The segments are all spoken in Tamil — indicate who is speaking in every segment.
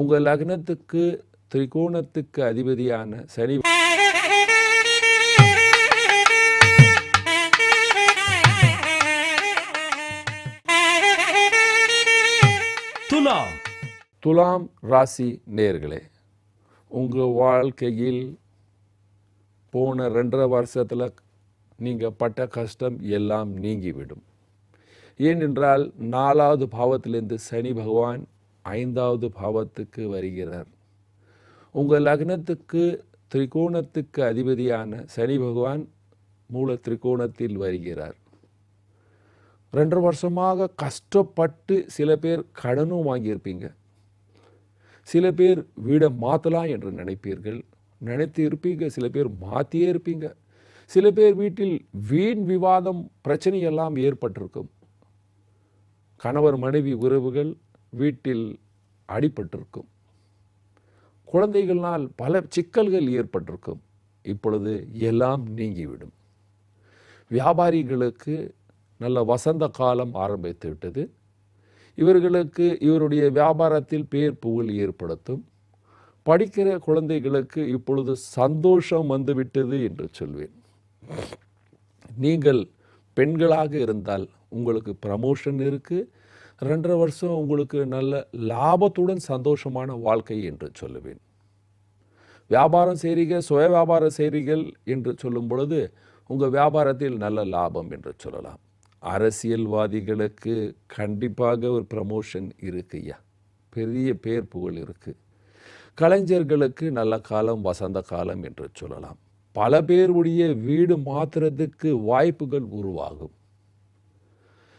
Speaker 1: உங்கள் லக்னத்துக்கு திரிகோணத்துக்கு அதிபதியான சனி
Speaker 2: துலாம்.
Speaker 1: துலாம் ராசி நேர்களே உங்கள் வாழ்க்கையில் போன ரெண்டரை வருஷத்தில் நீங்கள் பட்ட கஷ்டம் எல்லாம் நீங்கிவிடும். ஏனென்றால் நாலாவது பாவத்திலிருந்து சனி பகவான் ஐந்தாவது பாவத்துக்கு வருகிறார். உங்கள் லக்னத்துக்கு திரிகோணத்துக்கு அதிபதியான சனி பகவான் மூல திரிகோணத்தில் வருகிறார். ரெண்டரை வருஷமாக கஷ்டப்பட்டு சில பேர் கடனும் வாங்கியிருப்பீங்க. சில பேர் வீடை மாற்றலாம் என்று நினைப்பீர்கள். நினைத்து இருப்பீங்க சில பேர் மாற்றியே இருப்பீங்க. சில பேர் வீட்டில் வீண் விவாதம் பிரச்சனை எல்லாம் ஏற்பட்டிருக்கும். கணவர் மனைவி உறவுகள் வீட்டில் அடிபட்டிருக்கும். குழந்தைகளால் பல சிக்கல்கள் ஏற்பட்டிருக்கும். இப்பொழுது எல்லாம் நீங்கிவிடும். வியாபாரிகளுக்கு நல்ல வசந்த காலம் ஆரம்பித்து விட்டது. இவர்களுக்கு இவருடைய வியாபாரத்தில் பேர் புகழ் ஏற்படுத்தும். படிக்கிற குழந்தைகளுக்கு இப்பொழுது சந்தோஷம் வந்துவிட்டது என்று சொல்வேன். நீங்கள் பெண்களாக இருந்தால் உங்களுக்கு ப்ரமோஷன் இருக்குது ரெண்டரை வருஷம் உங்களுக்கு நல்ல லாபத்துடன் சந்தோஷமான வாழ்க்கை என்று சொல்லுவேன். வியாபாரம் செய்கிறீங்க சுய வியாபாரம் செய்கிறீர்கள் என்று சொல்லும் பொழுது உங்கள் வியாபாரத்தில் நல்ல லாபம் என்று சொல்லலாம். அரசியல்வாதிகளுக்கு கண்டிப்பாக ஒரு ப்ரமோஷன் இருக்குய்யா பெரிய பேர் புகழ் இருக்குது கலைஞர்களுக்கு நல்ல காலம் வசந்த காலம் என்று சொல்லலாம். பல பேருடைய வீடு மாற்றுறதுக்கு வாய்ப்புகள் உருவாகும்.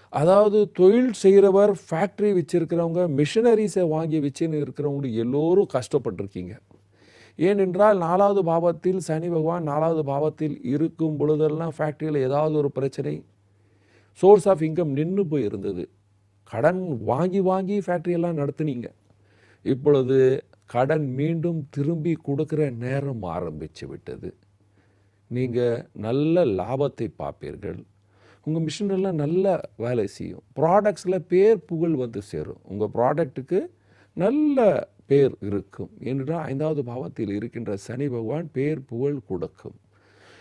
Speaker 1: அதாவது தொழில் செய்கிறவர் ஃபேக்ட்ரி வச்சுருக்கிறவங்க மிஷினரிஸை வாங்கி வச்சுன்னு இருக்கிறவங்க எல்லோரும் கஷ்டப்பட்டிருக்கீங்க. ஏனென்றால் நாலாவது பாவத்தில் சனி பகவான் நாலாவது பாவத்தில் இருக்கும் பொழுதெல்லாம் ஃபேக்ட்ரியில் ஏதாவது ஒரு பிரச்சனை சோர்ஸ் ஆஃப் இன்கம் நின்று போய் இருந்தது கடன் வாங்கி வாங்கி ஃபேக்ட்ரியெல்லாம் நடத்துனீங்க. இப்பொழுது கடன் மீண்டும் திரும்பி கொடுக்குற நேரம் ஆரம்பித்து விட்டது. நீங்கள் நல்ல லாபத்தை பார்ப்பீர்கள். உங்கள் மிஷினெல்லாம் நல்ல வேலை செய்யும். ப்ராடக்ட்ஸில் பேர் புகழ் வந்து சேரும். உங்கள் ப்ராடக்ட்டுக்கு நல்ல பேர் இருக்கும். ஏனென்றால் ஐந்தாவது பாவத்தில் இருக்கின்ற சனி பகவான் பேர் புகழ் கொடுக்கும்.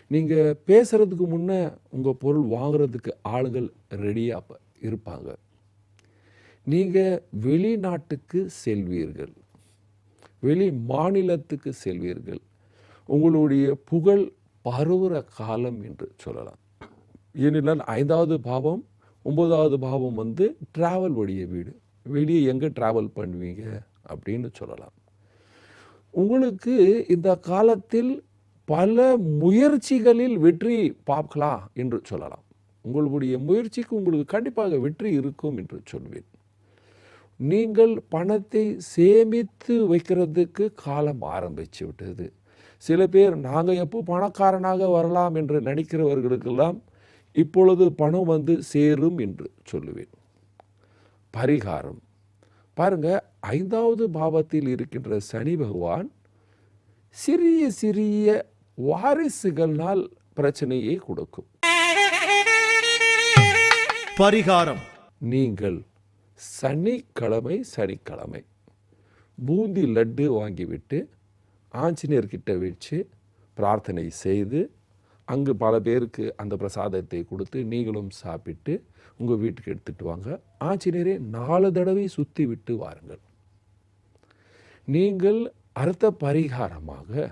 Speaker 1: நீங்கள் பேசுகிறதுக்கு முன்னே உங்கள் பொருள் வாங்குறதுக்கு ஆளுங்கள் ரெடியாக இருப்பாங்க. நீங்கள் வெளிநாட்டுக்கு செல்வீர்கள். வெளி மாநிலத்துக்கு செல்வீர்கள். உங்களுடைய புகழ் பருவுற காலம் என்று சொல்லலாம். ஏனென்றால் ஐந்தாவது பாவம் ஒன்பதாவது பாவம் வந்து ட்ராவல் வழிய வீடு. வெளியே எங்கே ட்ராவல் பண்ணுவீங்க அப்படின்னு சொல்லலாம். உங்களுக்கு இந்த காலத்தில் பல முயற்சிகளில் வெற்றி பார்க்கலாம் என்று சொல்லலாம். உங்களுடைய முயற்சிக்கு உங்களுக்கு கண்டிப்பாக வெற்றி இருக்கும் என்று சொல்வேன். நீங்கள் பணத்தை சேமித்து வைக்கிறதுக்கு காலம் ஆரம்பித்து விட்டது. சில பேர் நாங்கள் எப்போ பணக்காரனாக வரலாம் என்று நினைக்கிறவர்களுக்கெல்லாம் இப்பொழுது பணம் வந்து சேரும் என்று சொல்லுவேன். பரிகாரம். பாருங்க ஐந்தாவது பாவத்தில் இருக்கின்ற சனி பகவான் சிறிய சிறிய வாரிசுகளால் பிரச்சனையை கொடுக்கும்.
Speaker 2: பரிகாரம்.
Speaker 1: நீங்கள் சனிக்கிழமை சனிக்கிழமை பூந்தி லட்டு வாங்கிவிட்டு ஆஞ்சநேயர்கிட்ட வச்சு பிரார்த்தனை செய்து அங்கு பல பேருக்கு அந்த பிரசாதத்தை கொடுத்து நீங்களும் சாப்பிட்டு உங்கள் வீட்டுக்கு எடுத்துட்டு வாங்க. ஆஞ்சநேயரை நாலு தடவை சுற்றி விட்டு வாருங்கள். நீங்கள் அர்த்த பரிகாரமாக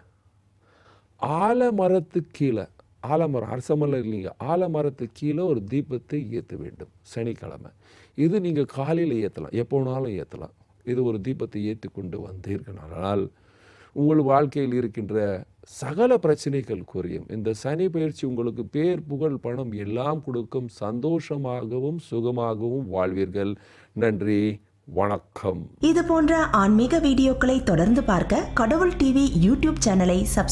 Speaker 1: ஆலமரத்து கீழே ஆலமரம் அரசமரம் இல்லைங்க ஆலமரத்து கீழே ஒரு தீபத்தை ஏற்ற வேண்டும் சனிக்கிழமை. இது நீங்கள் காலையில் ஏற்றலாம் எப்போ வேணாலும் ஏற்றலாம் இது ஒரு தீபத்தை ஏற்றி கொண்டு வந்தீர்களானால் உங்கள் வாழ்க்கையில் இருக்கின்ற சகல பிரச்சனைகள் குறையும். இந்த சனி பயிற்சி உங்களுக்கு பேர் புகழ் பணம் எல்லாம் கொடுக்கும். சந்தோஷமாகவும் சுகமாகவும் வாழ்வீர்கள். நன்றி. வணக்கம்.
Speaker 3: இது போன்ற ஆன்மீக வீடியோக்களை தொடர்ந்து பார்க்க கடவுள் டிவி யூடியூப் சேனலை சப்ஸ்கிரைப்